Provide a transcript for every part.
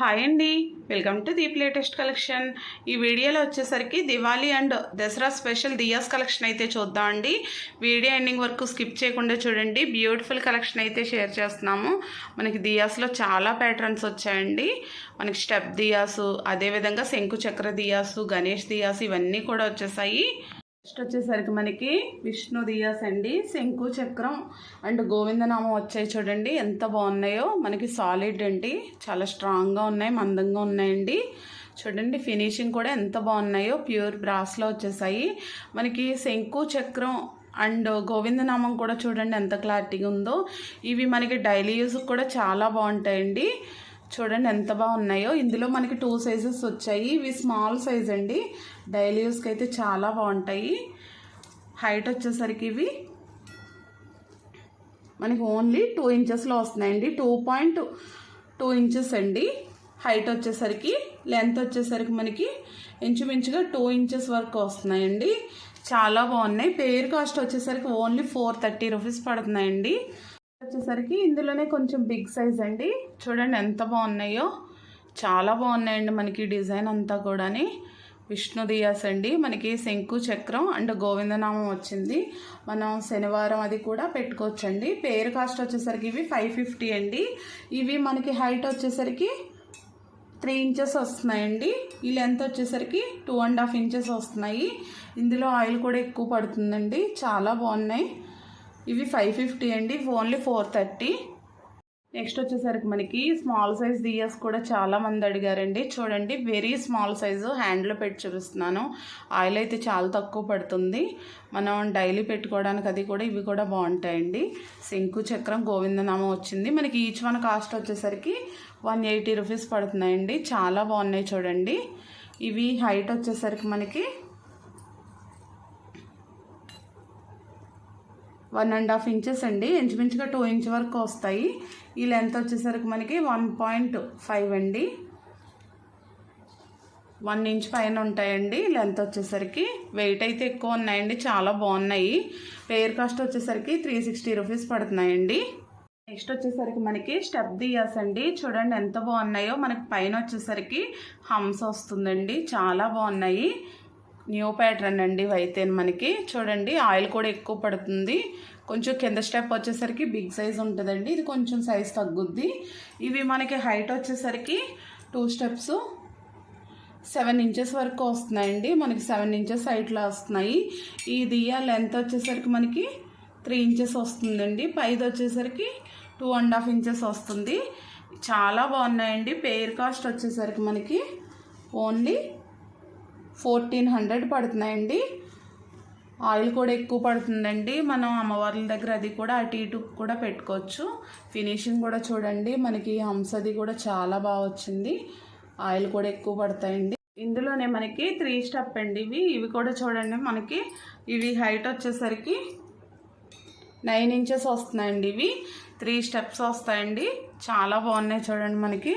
Hi అండి. Welcome to Deep latest collection. ఈ వీడియోలో వచ్చేసరికి Diwali and Dussehra special diyas collection అయితే చూద్దాం అండి. వీడియో ఎండింగ్ వరకు స్కిప్ చేయకుండా చూడండి. బ్యూటిఫుల్ కలెక్షన్ అయితే షేర్ చేస్తున్నాము. మనకి దియాస్లో చాలా ప్యాటర్న్స్ వచ్చాయండి. మనకి స్టెప్ దియాసు అదేవిధంగా శంకు చక్ర దియాసు గణేష్ దియాస్ ఇవన్నీ కూడా వచ్చేసాయి. నెక్స్ట్ వచ్చేసరికి మనకి విష్ణు దియాస్ అండి శంకు చక్రం అండ్ గోవిందనామం వచ్చాయి చూడండి ఎంత బాగున్నాయో. మనకి సాలిడ్ అండి చాలా స్ట్రాంగ్గా ఉన్నాయి మందంగా ఉన్నాయండి. చూడండి ఫినిషింగ్ కూడా ఎంత బాగున్నాయో ప్యూర్ బ్రాస్లో వచ్చేసాయి. మనకి శంకు చక్రం అండ్ గోవిందనామం కూడా చూడండి ఎంత క్లారిటీగా ఉందో. ఇవి మనకి డైలీ యూస్ కూడా చాలా బాగుంటాయండి. చూడండి ఎంత బాగున్నాయో. ఇందులో మనకి టూ సైజెస్ వచ్చాయి. ఇవి స్మాల్ సైజ్ అండి. డైలీ యూస్కి అయితే చాలా బాగుంటాయి. హైట్ వచ్చేసరికి ఇవి మనకి ఓన్లీ టూ ఇంచెస్లో వస్తున్నాయండి. టూ పాయింట్ టూ ఇంచెస్ అండి. హైట్ వచ్చేసరికి లెంత్ వచ్చేసరికి మనకి ఇంచుమించుగా టూ ఇంచెస్ వరకు వస్తున్నాయండి. చాలా బాగున్నాయి. పేర్ కాస్ట్ వచ్చేసరికి ఓన్లీ ఫోర్ థర్టీ రూపీస్ పడుతున్నాయండి. వచ్చేసరికి ఇందులోనే కొంచెం బిగ్ సైజ్ అండి. చూడండి ఎంత బాగున్నాయో. చాలా బాగున్నాయండి మనకి డిజైన్ అంతా కూడాని. విష్ణు దియాస్ అండి. మనకి శంకు చక్రం అండ్ గోవిందనామం వచ్చింది. మనం శనివారం అది కూడా పెట్టుకోవచ్చండి. పేరు కాస్ట్ వచ్చేసరికి ఇవి ఫైవ్ ఫిఫ్టీ అండి. ఇవి మనకి హైట్ వచ్చేసరికి త్రీ ఇంచెస్ వస్తున్నాయండి. ఈ లెంత్ వచ్చేసరికి టూ అండ్ హాఫ్ ఇంచెస్ వస్తున్నాయి. ఇందులో ఆయిల్ కూడా ఎక్కువ పడుతుందండి. చాలా బాగున్నాయి. ఇవి ఫైవ్ ఫిఫ్టీ అండి. ఓన్లీ ఫోర్ థర్టీ నెక్స్ట్ వచ్చేసరికి మనకి స్మాల్ సైజ్ దియాస్ కూడా చాలా మంది అడిగారండి. చూడండి వెరీ స్మాల్ సైజు హ్యాండ్లో పెట్టి చూపిస్తున్నాను. ఆయిల్ అయితే చాలా తక్కువ పడుతుంది. మనం డైలీ పెట్టుకోవడానికి అది కూడా ఇవి కూడా బాగుంటాయండి. శంకు చక్రం గోవిందనామం వచ్చింది. మనకి ఈచ్ వన్ కాస్ట్ వచ్చేసరికి వన్ ఎయిటీ రూపీస్ పడుతున్నాయండి. చాలా బాగున్నాయి చూడండి. ఇవి హైట్ వచ్చేసరికి మనకి వన్ అండ్ హాఫ్ ఇంచెస్ అండి. ఇంచుమించుగా టూ ఇంచ్ వరకు వస్తాయి. ఈ లెంత్ వచ్చేసరికి మనకి వన్ పాయింట్ ఫైవ్ అండి. వన్ ఇంచ్ పైన ఉంటాయండి. లెంత్ వచ్చేసరికి వెయిట్ అయితే ఎక్కువ ఉన్నాయండి. చాలా బాగున్నాయి. పేర్ కాస్ట్ వచ్చేసరికి త్రీ సిక్స్టీ రూపీస్ పడుతున్నాయండి. నెక్స్ట్ వచ్చేసరికి మనకి స్టెప్ దియాస్ అండి. చూడండి ఎంత బాగున్నాయో. మనకి పైన వచ్చేసరికి హంస్ వస్తుందండి. చాలా బాగున్నాయి. న్యూ ప్యాటర్న్ అండి అయితే మనకి. చూడండి ఆయిల్ కూడా ఎక్కువ పడుతుంది. కొంచెం కింద స్టెప్ వచ్చేసరికి బిగ్ సైజ్ ఉంటుందండి. ఇది కొంచెం సైజ్ తగ్గుద్ది. ఇవి మనకి హైట్ వచ్చేసరికి టూ స్టెప్స్ సెవెన్ ఇంచెస్ వరకు వస్తున్నాయండి. మనకి సెవెన్ ఇంచెస్ హైట్లో వస్తున్నాయి. ఈ లెంత్ వచ్చేసరికి మనకి త్రీ ఇంచెస్ వస్తుందండి. పైది వచ్చేసరికి టూ అండ్ హాఫ్ ఇంచెస్ వస్తుంది. చాలా బాగున్నాయండి. పేర్ కాస్ట్ వచ్చేసరికి మనకి ఓన్లీ ఫోర్టీన్ హండ్రెడ్ పడుతున్నాయండి. ఆయిల్ కూడా ఎక్కువ పడుతుందండి. మనం అమ్మవార్ల దగ్గర అది కూడా అటు ఇటు కూడా పెట్టుకోవచ్చు. ఫినిషింగ్ కూడా చూడండి. మనకి హంసది కూడా చాలా బాగా వచ్చింది. ఆయిల్ కూడా ఎక్కువ పడతాయండి. ఇందులోనే మనకి త్రీ స్టెప్ అండి ఇవి. ఇవి కూడా చూడండి మనకి. ఇవి హైట్ వచ్చేసరికి నైన్ ఇంచెస్ వస్తున్నాయండి ఇవి. త్రీ స్టెప్స్ వస్తాయండి. చాలా బాగున్నాయి చూడండి మనకి.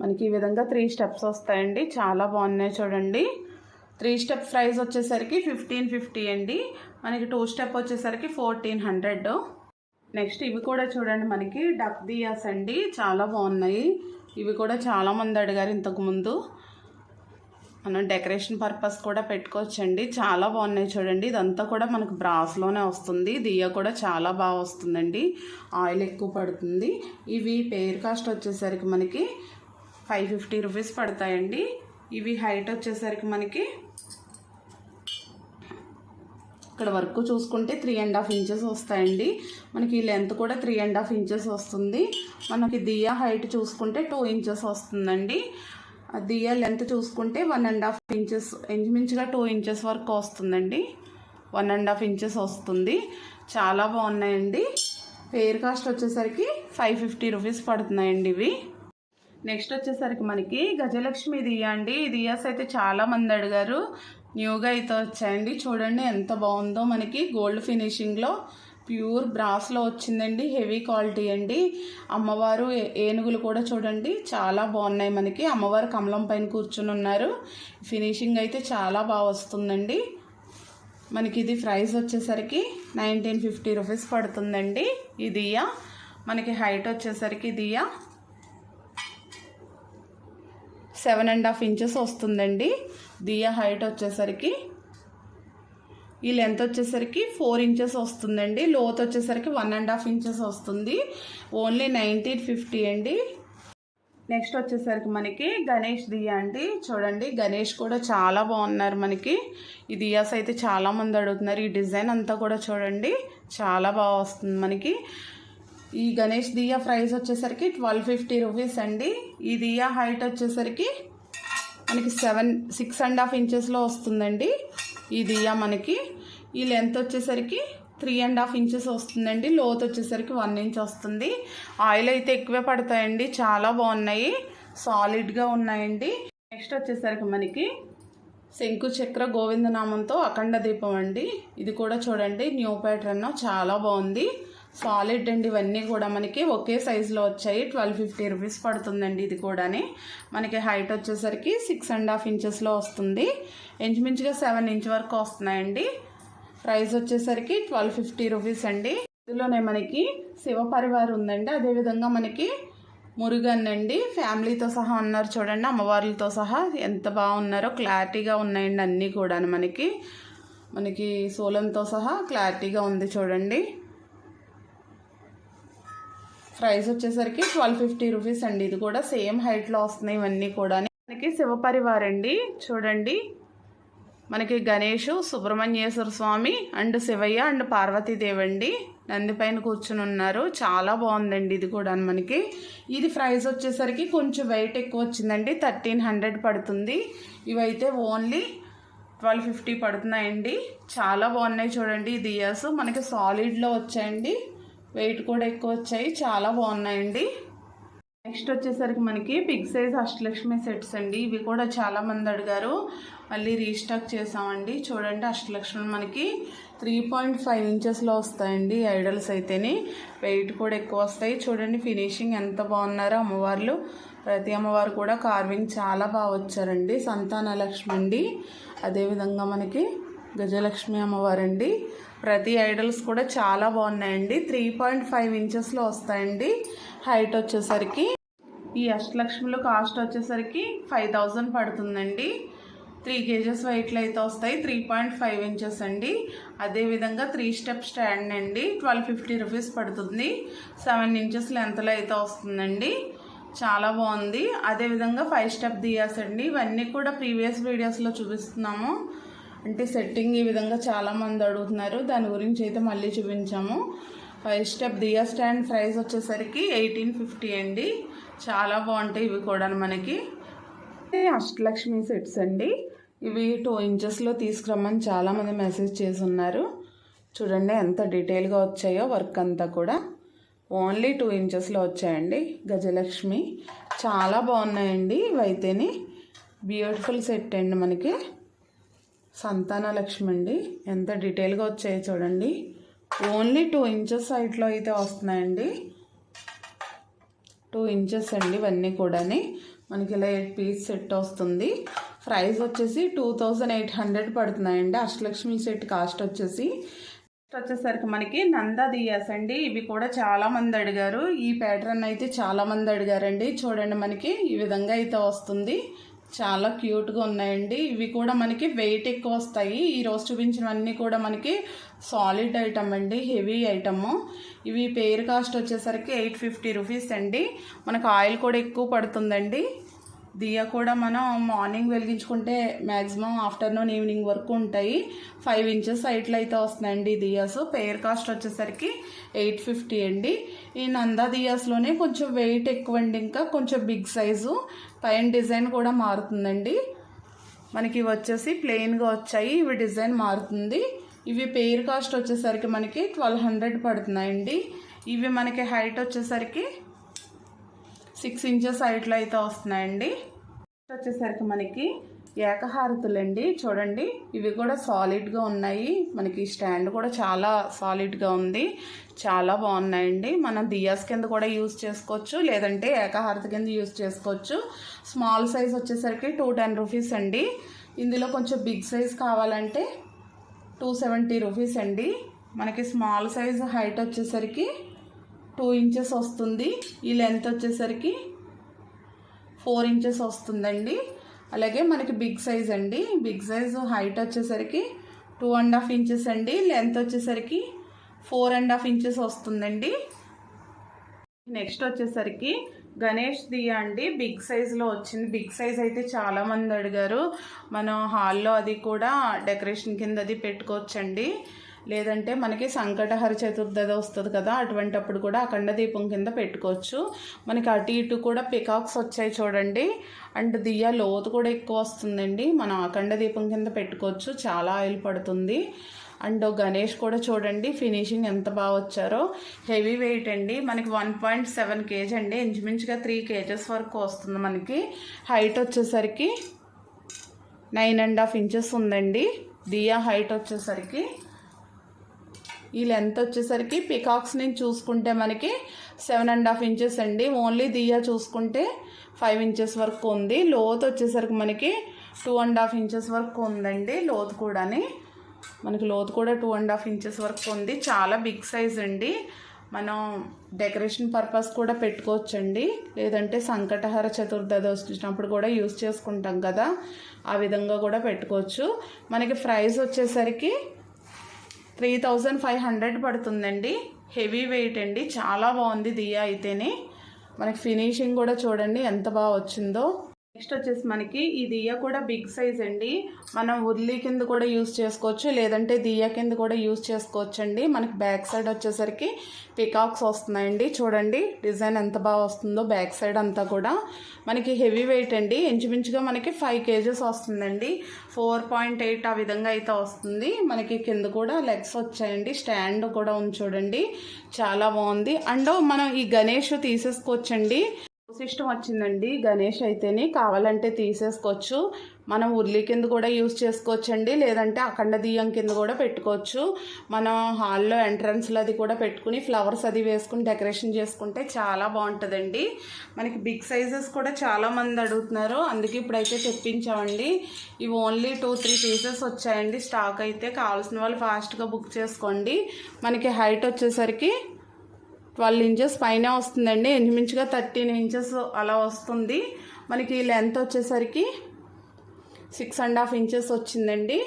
మనకి ఈ విధంగా త్రీ స్టెప్స్ వస్తాయండి. చాలా బాగున్నాయి చూడండి. త్రీ స్టెప్ ప్రైస్ వచ్చేసరికి ఫిఫ్టీన్ ఫిఫ్టీ అండి. మనకి టూ స్టెప్ వచ్చేసరికి ఫోర్టీన్ హండ్రెడ్ నెక్స్ట్ ఇవి కూడా చూడండి మనకి డక్ దియాస్ అండి. చాలా బాగున్నాయి. ఇవి కూడా చాలామంది అడిగారు ఇంతకుముందు మనం డెకరేషన్ పర్పస్ కూడా పెట్టుకోవచ్చండి. చాలా బాగున్నాయి చూడండి. ఇదంతా కూడా మనకు బ్రాస్లోనే వస్తుంది. దియ్య కూడా చాలా బాగా వస్తుందండి. ఆయిల్ ఎక్కువ పడుతుంది. ఇవి పేర్ కాస్ట్ వచ్చేసరికి మనకి ఫైవ్ ఫిఫ్టీ రూపీస్ పడతాయండి. ఇవి హైట్ వచ్చేసరికి మనకి ఇక్కడ వరకు చూసుకుంటే త్రీ అండ్ హాఫ్ ఇంచెస్ వస్తాయండి. మనకి లెంత్ కూడా త్రీ అండ్ హాఫ్ ఇంచెస్ వస్తుంది. మనకి దియా హైట్ చూసుకుంటే టూ ఇంచెస్ వస్తుందండి. దియా లెంత్ చూసుకుంటే వన్ అండ్ హాఫ్ ఇంచెస్ ఇంచుమించుగా టూ ఇంచెస్ వరకు వస్తుందండి. వన్ అండ్ హాఫ్ ఇంచెస్ వస్తుంది. చాలా బాగున్నాయండి. పేర్ కాస్ట్ వచ్చేసరికి ఫైవ్ ఫిఫ్టీ రూపీస్ పడుతున్నాయండి ఇవి. నెక్స్ట్ వచ్చేసరికి మనకి గజలక్ష్మి దియా అండి. ఈ దియాస్ అయితే చాలా మంది అడిగారు. న్యూగా అయితే వచ్చాయండి. చూడండి ఎంత బాగుందో మనకి. గోల్డ్ ఫినిషింగ్లో ప్యూర్ బ్రాస్లో వచ్చిందండి. హెవీ క్వాలిటీ అండి. అమ్మవారు ఏనుగులు కూడా చూడండి. చాలా బాగున్నాయి మనకి. అమ్మవారు కమలం పైన కూర్చుని ఉన్నారు. ఫినిషింగ్ అయితే చాలా బాగా వస్తుందండి. మనకి ఇది ప్రైస్ వచ్చేసరికి నైన్టీన్ ఫిఫ్టీ రూపీస్ పడుతుందండి ఈ దియా. మనకి హైట్ వచ్చేసరికి diya. Seven and half inches వస్తుందండి. దియా హైట్ వచ్చేసరికి ఈ లెంత్ వచ్చేసరికి ఫోర్ ఇంచెస్ వస్తుందండి. లోత్ వచ్చేసరికి వన్ అండ్ హాఫ్ ఇంచెస్ వస్తుంది. ఓన్లీ నైన్టీన్ ఫిఫ్టీ అండి. నెక్స్ట్ వచ్చేసరికి మనకి గణేష్ దియా అండి. చూడండి గణేష్ కూడా చాలా బాగున్నారు మనకి. ఈ దియాస్ అయితే చాలా మంది అడుగుతున్నారు. ఈ డిజైన్ అంతా కూడా చూడండి చాలా బాగా వస్తుంది మనకి. ఈ గణేష్ దియా ప్రైస్ వచ్చేసరికి ట్వెల్వ్ ఫిఫ్టీ రూపీస్ అండి. ఈ దియా హైట్ వచ్చేసరికి మనకి సెవెన్ సిక్స్ అండ్ హాఫ్ ఇంచెస్లో వస్తుందండి. ఈ దియా మనకి ఈ లెంత్ వచ్చేసరికి త్రీ అండ్ హాఫ్ ఇంచెస్ వస్తుందండి. లోత్ వచ్చేసరికి వన్ ఇంచ్ వస్తుంది. ఆయిల్ అయితే ఎక్కువే పడతాయండి. చాలా బాగున్నాయి. సాలిడ్గా ఉన్నాయండి. నెక్స్ట్ వచ్చేసరికి మనకి శంకు చక్ర గోవిందనామంతో అఖండ దీపం అండి. ఇది కూడా చూడండి. న్యూ ప్యాటర్న్ చాలా బాగుంది. సాలిడ్ అండి ఇవన్నీ కూడా మనకి ఒకే సైజులో వచ్చాయి. ట్వెల్వ్ ఫిఫ్టీ రూపీస్ పడుతుందండి ఇది కూడాని. మనకి హైట్ వచ్చేసరికి సిక్స్ అండ్ హాఫ్ ఇంచెస్లో వస్తుంది. ఇంచుమించుగా సెవెన్ ఇంచ్ వరకు వస్తున్నాయండి. ప్రైస్ వచ్చేసరికి ట్వెల్వ్ ఫిఫ్టీ రూపీస్ అండి. ఇందులోనే మనకి శివ పరివార్ ఉందండి. అదేవిధంగా మనకి మురుగన్ అండి. ఫ్యామిలీతో సహా ఉన్నారు చూడండి. అమ్మవార్లతో సహా ఎంత బాగున్నారో క్లారిటీగా ఉన్నాయండి అన్నీ కూడా మనకి. మనకి సోలంతో సహా క్లారిటీగా ఉంది చూడండి. ప్రైస్ వచ్చేసరికి ట్వెల్వ్ ఫిఫ్టీ రూపీస్ అండి. ఇది కూడా సేమ్ హైట్లో వస్తున్నాయి ఇవన్నీ కూడా. మనకి శివపరివార్ అండి చూడండి. మనకి గణేషు సుబ్రహ్మణ్యేశ్వర స్వామి అండ్ శివయ్య అండ్ పార్వతీదేవి అండి నంది పైన కూర్చుని ఉన్నారు. చాలా బాగుందండి ఇది కూడా మనకి. ఇది ప్రైస్ వచ్చేసరికి కొంచెం వెయిట్ ఎక్కువ వచ్చిందండి. థర్టీన్ హండ్రెడ్ పడుతుంది. ఇవైతే ఓన్లీ ట్వెల్వ్ ఫిఫ్టీ పడుతున్నాయండి. చాలా బాగున్నాయి చూడండి. ఇది దియాస్ మనకి సాలిడ్లో వచ్చాయండి. వెయిట్ కూడా ఎక్కువ వచ్చాయి. చాలా బాగున్నాయండి. నెక్స్ట్ వచ్చేసరికి మనకి బిగ్ సైజ్ అష్టలక్ష్మి సెట్స్ అండి. ఇవి కూడా చాలా మంది అడిగారు. మళ్ళీ రీస్టాక్ చేసామండి. చూడండి అష్టలక్ష్మి మనకి త్రీ పాయింట్ ఫైవ్ ఇంచెస్లో వస్తాయండి ఐడల్స్ అయితేని. వెయిట్ కూడా ఎక్కువ వస్తాయి. చూడండి ఫినిషింగ్ ఎంత బాగున్నారో అమ్మవార్లు. ప్రతి అమ్మవారు కూడా కార్వింగ్ చాలా బాగా వచ్చారండి. సంతాన లక్ష్మి అండి. అదేవిధంగా మనకి గజలక్ష్మి అమ్మవారండి. ప్రతి ఐడల్స్ కూడా చాలా బాగున్నాయండి. త్రీ పాయింట్ ఫైవ్ ఇంచెస్లో వస్తాయండి. హైట్ వచ్చేసరికి ఈ అష్టలక్ష్మిలో కాస్ట్ వచ్చేసరికి ఫైవ్ థౌజండ్ పడుతుందండి. త్రీ కేజెస్ వెయిట్లో అయితే వస్తాయి. త్రీ పాయింట్ ఫైవ్ ఇంచెస్ అండి. అదేవిధంగా త్రీ స్టెప్ స్టాండ్ అండి. ట్వెల్వ్ ఫిఫ్టీ రూపీస్ పడుతుంది. సెవెన్ ఇంచెస్ లెంత్లో అయితే వస్తుందండి. చాలా బాగుంది. అదేవిధంగా ఫైవ్ స్టెప్ దియాస్ అండి. ఇవన్నీ కూడా ప్రీవియస్ వీడియోస్లో చూపిస్తున్నాము. అంటే సెట్టింగ్ ఈ విధంగా చాలామంది అడుగుతున్నారు. దాని గురించి అయితే మళ్ళీ చూపించాము. Five step diya stand price వచ్చేసరికి ఎయిటీన్ ఫిఫ్టీ అండి. చాలా బాగుంటాయి ఇవి కూడా మనకి. అష్టలక్ష్మి సెట్స్ అండి. ఇవి టూ ఇంచెస్లో తీసుకురమ్మని చాలామంది మెసేజ్ చేసి ఉన్నారు చూడండి ఎంత డీటెయిల్గా వచ్చాయో వర్క్ అంతా కూడా. ఓన్లీ టూ ఇంచెస్లో వచ్చాయండి. గజలక్ష్మి. చాలా బాగున్నాయండి ఇవైతేని. బ్యూటిఫుల్ సెట్ అండి మనకి. సంతాన లక్ష్మి అండి ఎంత డీటెయిల్గా వచ్చాయో చూడండి. ఓన్లీ టూ ఇంచెస్ హైట్లో అయితే వస్తున్నాయండి. టూ ఇంచెస్ అండి ఇవన్నీ కూడాని. మనకి ఇలా ఎయిట్ పీస్ సెట్ వస్తుంది. ప్రైస్ వచ్చేసి టూ థౌజండ్ ఎయిట్ హండ్రెడ్ పడుతున్నాయండి. అష్టలక్ష్మి సెట్ కాస్ట్ వచ్చేసి వచ్చేసరికి మనకి నందా దియాస్ అండి. ఇవి కూడా చాలా మంది అడిగారు. ఈ ప్యాటర్న్ అయితే చాలా మంది అడిగారండి. చూడండి మనకి ఈ విధంగా అయితే వస్తుంది. చాలా క్యూట్గా ఉన్నాయండి. ఇవి కూడా మనకి వెయిట్ ఎక్కువ వస్తాయి. ఈ రోజు చూపించినవన్నీ కూడా మనకి సాలిడ్ ఐటమ్ అండి హెవీ ఐటమ్ ఇవి పేరు కాస్ట్ వచ్చేసరికి ఎయిట్ ఫిఫ్టీ రూపీస్ అండి. మనకు ఆయిల్ కూడా ఎక్కువ పడుతుందండి. దియా కూడా మనం మార్నింగ్ వెలిగించుకుంటే మ్యాక్సిమం ఆఫ్టర్నూన్ ఈవినింగ్ వరకు ఉంటాయి. ఫైవ్ ఇంచెస్ హైట్లో అయితే వస్తున్నాయండి దియాస్. పేర్ కాస్ట్ వచ్చేసరికి ఎయిట్ ఫిఫ్టీ అండి. ఈ నందా దియాస్లోనే కొంచెం వెయిట్ ఎక్కువ అండి ఇంకా కొంచెం బిగ్ సైజు పైన డిజైన్ కూడా మారుతుందండి. మనకి వచ్చేసి ప్లెయిన్గా వచ్చాయి ఇవి డిజైన్ మారుతుంది. ఇవి పేర్ కాస్ట్ వచ్చేసరికి మనకి ట్వెల్వ్ హండ్రెడ్ పడుతున్నాయండి. ఇవి మనకి హైట్ వచ్చేసరికి సిక్స్ ఇంచెస్ హైట్లో అయితే వస్తున్నాయండి. వచ్చేసరికి మనకి ఏకహారతులండి. చూడండి ఇవి కూడా సాలిడ్గా ఉన్నాయి. మనకి స్టాండ్ కూడా చాలా సాలిడ్గా ఉంది. చాలా బాగున్నాయండి. మనం దియాస్ కింద కూడా యూజ్ చేసుకోవచ్చు. లేదంటే ఏకహారత కింద యూస్ చేసుకోవచ్చు. స్మాల్ సైజ్ వచ్చేసరికి టూ టెన్ రూపీస్ అండి. ఇందులో కొంచెం బిగ్ సైజ్ కావాలంటే టూ సెవెంటీ రూపీస్ అండి. మనకి స్మాల్ సైజ్ హైట్ వచ్చేసరికి టూ ఇంచెస్ వస్తుంది. ఈ లెంత్ వచ్చేసరికి ఫోర్ ఇంచెస్ వస్తుందండి. అలాగే మనకి బిగ్ సైజ్ అండి. బిగ్ సైజ్ హైట్ వచ్చేసరికి టూ అండ్ హాఫ్ ఇంచెస్ అండి. లెంత్ వచ్చేసరికి ఫోర్ అండ్ హాఫ్ ఇంచెస్ వస్తుందండి. నెక్స్ట్ వచ్చేసరికి గణేష్ దియా అండి. బిగ్ సైజ్లో వచ్చింది. బిగ్ సైజ్ అయితే చాలామంది అడిగారు. మనం హాల్లో అది కూడా డెకరేషన్ కింద అది పెట్టుకోవచ్చండి. లేదంటే మనకి సంకటహర చతుర్థది వస్తుంది కదా అటువంటప్పుడు కూడా అఖండ దీపం కింద పెట్టుకోవచ్చు. మనకి అటు ఇటు కూడా పికాక్స్ వచ్చాయి చూడండి. అండ్ దియ్య లోతు కూడా ఎక్కువ వస్తుందండి. మనం అఖండ దీపం కింద పెట్టుకోవచ్చు. చాలా ఆయిల్ పడుతుంది. అండ్ గణేష్ కూడా చూడండి ఫినిషింగ్ ఎంత బాగా వచ్చారో. హెవీ వెయిట్ అండి. మనకి వన్ పాయింట్ సెవెన్ కేజీ అండి. ఇంచుమించుగా త్రీ కేజెస్ వరకు వస్తుంది మనకి. హైట్ వచ్చేసరికి నైన్ అండ్ హాఫ్ ఇంచెస్ ఉందండి. దియా హైట్ వచ్చేసరికి ఈ లెంత్ వచ్చేసరికి పికాక్స్ నుంచి చూసుకుంటే మనకి సెవెన్ అండ్ హాఫ్ ఇంచెస్ అండి. ఓన్లీ దియా చూసుకుంటే ఫైవ్ ఇంచెస్ వరకు ఉంది. లోతు వచ్చేసరికి మనకి టూ అండ్ హాఫ్ ఇంచెస్ వరకు ఉందండి. లోతు కూడాని మనకి లోతు కూడా టూ అండ్ హాఫ్ ఇంచెస్ వరకు ఉంది. చాలా బిగ్ సైజ్ అండి. మనం డెకరేషన్ పర్పస్ కూడా పెట్టుకోవచ్చండి. లేదంటే సంకటహర చతుర్దశి వచ్చినప్పుడు కూడా యూస్ చేసుకుంటాం కదా. ఆ విధంగా కూడా పెట్టుకోవచ్చు. మనకి ప్రైస్ వచ్చేసరికి త్రీ థౌజండ్ ఫైవ్ హండ్రెడ్ పడుతుందండి. హెవీ వెయిట్ అండి. చాలా బాగుంది దియా అయితేనే. మనకి ఫినిషింగ్ కూడా చూడండి ఎంత బాగా వచ్చిందో. నెక్స్ట్ వచ్చేసి మనకి ఈ దియ్య కూడా బిగ్ సైజ్ అండి. మనం ఉర్లీ కింద కూడా యూస్ చేసుకోవచ్చు లేదంటే దియ్య కింద కూడా యూస్ చేసుకోవచ్చు అండి మనకి బ్యాక్ సైడ్ వచ్చేసరికి పికాక్స్ వస్తున్నాయండి. చూడండి డిజైన్ ఎంత బాగా వస్తుందో బ్యాక్ సైడ్ అంతా కూడా. మనకి హెవీ వెయిట్ అండి. ఇంచుమించుగా మనకి ఫైవ్ కేజెస్ వస్తుందండి. ఫోర్ పాయింట్ ఎయిట్ ఆ విధంగా అయితే వస్తుంది. మనకి కింద కూడా లెగ్స్ వచ్చాయండి. స్టాండ్ కూడా ఉంది చూడండి. చాలా బాగుంది. అండ్ మనం ఈ గణేష్ తీసేసుకోవచ్చండి. సిస్టమ్ వచ్చిందండి. గణేష్ అయితేని కావాలంటే తీసేసుకోవచ్చు. మనం ఉర్లీ కింద కూడా యూస్ చేసుకోవచ్చండి. లేదంటే అఖండ దీయం కింద కూడా పెట్టుకోవచ్చు. మనం హాల్లో ఎంట్రన్స్లో అది కూడా పెట్టుకుని ఫ్లవర్స్ అది వేసుకుని డెకరేషన్ చేసుకుంటే చాలా బాగుంటుందండి. మనకి బిగ్ సైజెస్ కూడా చాలా మంది అడుగుతున్నారు. అందుకే ఇప్పుడైతే తెప్పించామండి. ఇవి ఓన్లీ టూ త్రీ పీసెస్ వచ్చాయండి. స్టాక్ అయితే కావాల్సిన వాళ్ళు ఫాస్ట్గా బుక్ చేసుకోండి. మనకి హైట్ వచ్చేసరికి ట్వెల్వ్ ఇంచెస్ పైన వస్తుందండి. ఇంచుమించుగా థర్టీన్ ఇంచెస్ అలా వస్తుంది. మనకి లెంత్ వచ్చేసరికి సిక్స్ అండ్ హాఫ్ ఇంచెస్ వచ్చిందండి.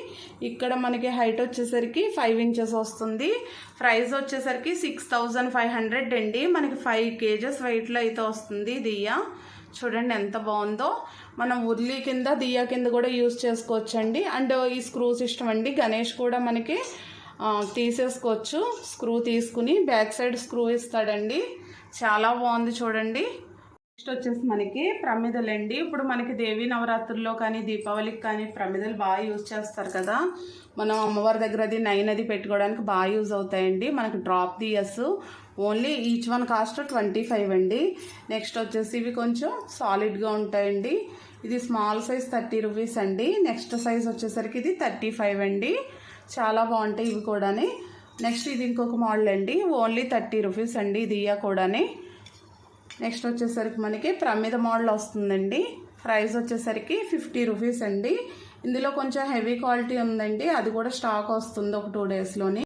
ఇక్కడ మనకి హైట్ వచ్చేసరికి ఫైవ్ ఇంచెస్ వస్తుంది. ప్రైస్ వచ్చేసరికి సిక్స్ థౌజండ్ ఫైవ్ హండ్రెడ్ అండి. మనకి ఫైవ్ కేజెస్ వెయిట్లో అయితే వస్తుంది దియ్య. చూడండి ఎంత బాగుందో. మనం ఉర్లీ కింద దియ్య కింద కూడా యూస్ చేసుకోవచ్చండి. అండ్ ఈ స్క్రూ సిస్టమ్ అండి. గణేష్ కూడా మనకి తీసేసుకోవచ్చు. స్క్రూ తీసుకుని బ్యాక్ సైడ్ స్క్రూ ఇస్తాడండి. చాలా బాగుంది చూడండి. నెక్స్ట్ వచ్చేసి మనకి ప్రమిదలు అండి ఇప్పుడు మనకి దేవి నవరాత్రుల్లో కానీ దీపావళికి కానీ ప్రమిదలు బాగా యూజ్ చేస్తారు కదా. మనం అమ్మవారి దగ్గర అది నైన్ అది పెట్టుకోవడానికి బాగా యూజ్ అవుతాయండి. మనకి drop diyas only each one cost twenty five అండి. నెక్స్ట్ వచ్చేసి ఇవి కొంచెం సాలిడ్గా ఉంటాయండి. ఇది స్మాల్ సైజ్ థర్టీ రూపీస్ అండి. నెక్స్ట్ సైజ్ వచ్చేసరికి ఇది థర్టీ ఫైవ్ అండి. చాలా బాగుంటాయి ఇవి కూడాని. నెక్స్ట్ ఇది ఇంకొక మోడల్ అండి. ఓన్లీ థర్టీ రూపీస్ అండి దియా కూడాని. నెక్స్ట్ వచ్చేసరికి మనకి ప్రమిద మోడల్ వస్తుందండి. ప్రైస్ వచ్చేసరికి ఫిఫ్టీ రూపీస్ అండి. ఇందులో కొంచెం హెవీ క్వాలిటీ ఉందండి. అది కూడా స్టాక్ వస్తుంది ఒక టూ డేస్లోని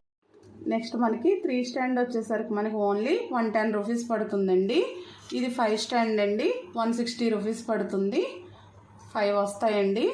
నెక్స్ట్ మనకి త్రీ స్టాండ్ వచ్చేసరికి మనకి ఓన్లీ వన్ టెన్ రూపీస్ పడుతుందండి. ఇది ఫైవ్ స్టాండ్ అండి. వన్ సిక్స్టీ రూపీస్ పడుతుంది. ఫైవ్ వస్తాయండి.